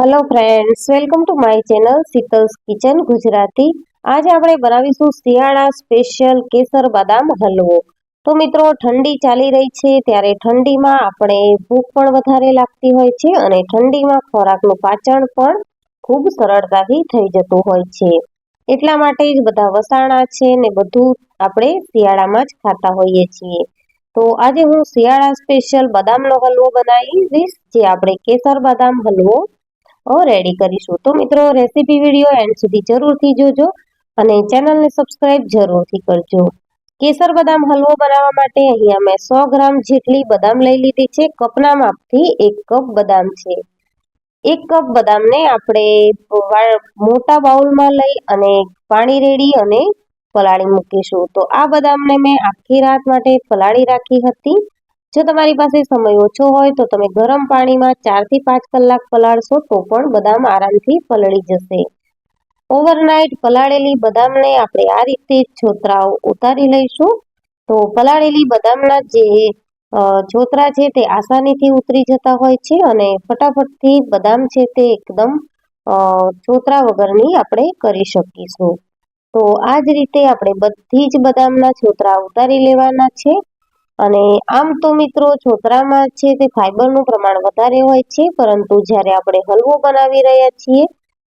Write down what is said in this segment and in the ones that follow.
Hello friends welcome to my channel Sheetal's kitchen Gujarati આજે આપણે બનાવીશું શિયાળા સ્પેશિયલ કેસર બદામ હલવો તો મિત્રો ઠંડી ચાલી રહી છે ત્યારે ઠંડીમાં આપણે ભૂખ પણ વધારે લાગતી હોય છે અને ઠંડીમાં ખોરાકનું પાચન પણ ખૂબ સરળતાથી થઈ જતું હોય છે. એટલા માટે જ બધા વસાણા છે ને બધું આપણે શિયાળામાં જ ખાતા હોઈએ છીએ. તો આજે હું શિયાળા સ્પેશિયલ બદામનો હલવો બનાવીશ, જે આપણે કેસર બદામ હલવો રેડી કરીશું. તો મિત્રો રેસીપી વીડિયો એન્ડ સુધી જરૂરથી જોજો અને ચેનલને સબસ્ક્રાઇબ જરૂરથી કરજો. કેસર બદામ હલવો બનાવવા માટે અહીંયા મેં સો ગ્રામ જેટલી બદામ લઈ લીધી છે. કપના માપથી એક કપ બદામ છે. એક કપ બદામને આપણે મોટા બાઉલમાં લઈ અને પાણી રેડી અને પલાળી મૂકીશું. તો આ બદામને મેં આખી રાત માટે પલાળી રાખી હતી. જો તમારી પાસે સમય ઓછો હોય તો તમે ગરમ પાણીમાં ચારથી પાંચ કલાક પલાળશો તો પણ બદામ આરામથી પલળી જશે. ઓવરનાઇટ પલાળેલી બદામને આપણે આ રીતે છોતરાઓ ઉતારી લઈશું. તો પલાળેલી બદામના જે છોતરા છે તે આસાનીથી ઉતરી જતા હોય છે અને ફટાફટથી બદામ છે તે એકદમ છોતરા વગરની આપણે કરી શકીશું. તો આ જ રીતે આપણે બધી જ બદામના છોતરા ઉતારી લેવાના છે. અને આમ તો મિત્રો છોતરામાં છે તે ફાઈબરનું પ્રમાણ વધારે હોય છે, પરંતુ જ્યારે આપણે હલવો બનાવી રહ્યા છીએ,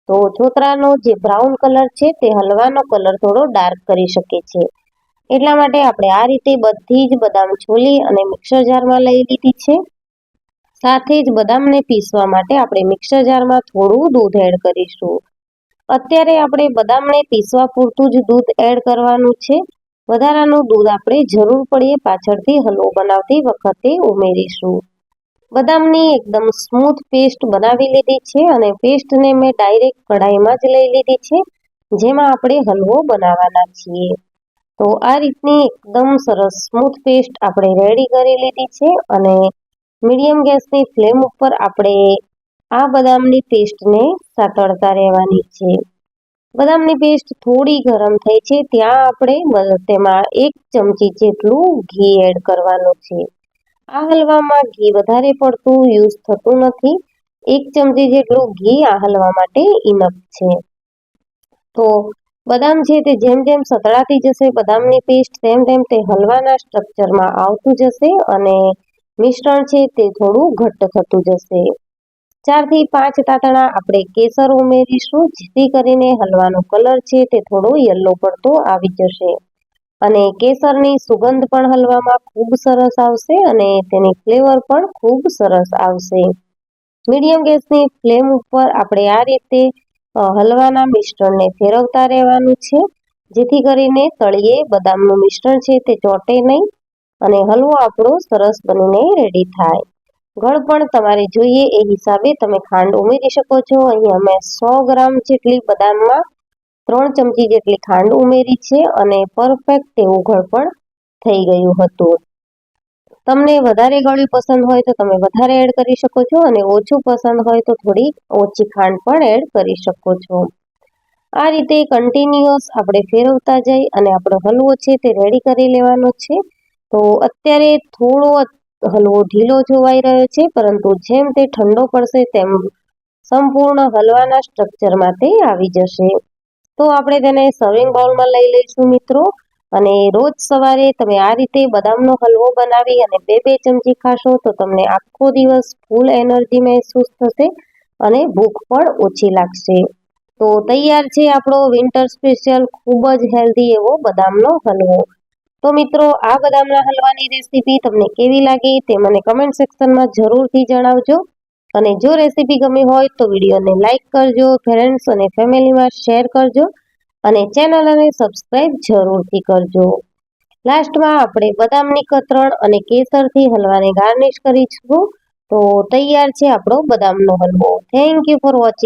તો છોતરાનો જે બ્રાઉન કલર છે તે હલવાનો કલર થોડો ડાર્ક કરી શકે છે. એટલા માટે આપણે આ રીતે બધી જ બદામ છોલી અને મિક્સર જારમાં લઈ લીધી છે. સાથે જ બદામને પીસવા માટે આપણે મિક્સર જારમાં થોડું દૂધ એડ કરીશું. અત્યારે આપણે બદામને પીસવા પૂરતું જ દૂધ એડ કરવાનું છે. વધારાનું દૂધ આપણે જરૂર પડીએ પાછળથી હલવો બનાવતી વખતે ઉમેરીશું. બદામની એકદમ સ્મૂથ પેસ્ટ બનાવી લીધી છે અને પેસ્ટને મેં ડાયરેક્ટ કઢાઈમાં જ લઈ લીધી છે, જેમાં આપણે હલવો બનાવવાના છીએ. તો આ રીતની એકદમ સરસ સ્મૂથ પેસ્ટ આપણે રેડી કરી લીધી છે અને મીડિયમ ગેસની ફ્લેમ ઉપર આપણે આ બદામની પેસ્ટને સાતળતા રહેવાની છે. બદામની પેસ્ટ થોડી ગરમ થઈ છે, ત્યાં આપણે તેમાં એક ચમચી જેટલું ઘી એડ કરવાનું છે. આ હલવામાં ઘી વધારે પડતું યુઝ થતું નથી. એક ચમચી જેટલું ઘી આ હલવા માટે ઇનફ છે. તો બદામ છે તે જેમ જેમ સતળાતી જશે, બદામની પેસ્ટ તેમ તેમ તે હલવાના સ્ટ્રક્ચરમાં આવતું જશે અને મિશ્રણ છે તે થોડું ઘટ્ટ થતું જશે. ચારથી પાંચ તાતણા આપણે કેસર ઉમેરીશું, જેથી કરીને હલવાનો કલર છે તે થોડો યલો પડતો આવી જશે. અને કેસરની સુગંધ પણ હલવામાં ખૂબ સરસ આવશે અને તેની ફ્લેવર પણ ખૂબ સરસ આવશે. મીડિયમ ગેસની ફ્લેમ ઉપર આપણે આ રીતે હલવાના મિશ્રણને ફેરવતા રહેવાનું છે, જેથી કરીને તળિયે બદામનું મિશ્રણ છે તે ચોટે નહીં અને હલવો આપણો સરસ બનીને રેડી થાય. ગળ પણ તમારે જોઈએ એ હિસાબે તમે ખાંડ ઉમેરી શકો છો. અહીંયા મેં સો ગ્રામ જેટલી બદામમાં ત્રણ ચમચી જેટલી ખાંડ ઉમેરી છે અને પરફેક્ટ એવું ગળ પણ થઈ ગયું હતું. તમને વધારે ગળ્યું પસંદ હોય તો તમે વધારે એડ કરી શકો છો અને ઓછું પસંદ હોય તો થોડી ઓછી ખાંડ પણ એડ કરી શકો છો. આ રીતે કન્ટિન્યુઅસ આપણે ફેરવતા જઈ અને આપણો હલવો છે તે રેડી કરી લેવાનો છે. તો અત્યારે થોડો હલવો ઢીલો જોવાઈ રહ્યો છે, પરંતુ જેમ તે ઠંડો પડશે તેમ સંપૂર્ણ હલવાના સ્ટ્રક્ચરમાં તે આવી જશે. તો આપણે તેને સર્વિંગ બાઉલમાં લઈ લઈશું મિત્રો. અને રોજ સવારે તમે આ રીતે બદામનો હલવો બનાવી અને બે બે ચમચી ખાશો તો તમને આખો દિવસ ફૂલ એનર્જી મહેસૂસ થશે અને ભૂખ પણ ઓછી લાગશે. તો તૈયાર છે આપણો વિન્ટર સ્પેશિયલ ખૂબ જ હેલ્ધી એવો બદામનો હલવો. તો મિત્રો, આ બદામના હલવાની રેસીપી તમને કેવી લાગી તે મને કમેન્ટ સેક્શનમાં જરૂરથી જણાવજો. અને જો રેસીપી ગમી હોય તો વિડીયોને લાઇક કરજો ફ્રેન્ડ્સ અને ફેમિલીમાં શેર કરજો અને ચેનલને સબસ્ક્રાઈબ જરૂરથી કરજો. લાસ્ટમાં આપણે બદામની કતરણ અને કેસરથી હલવાને ગાર્નિશ કરીશું. તો તૈયાર છે આપણો બદામનો હલવો. Thank you for watching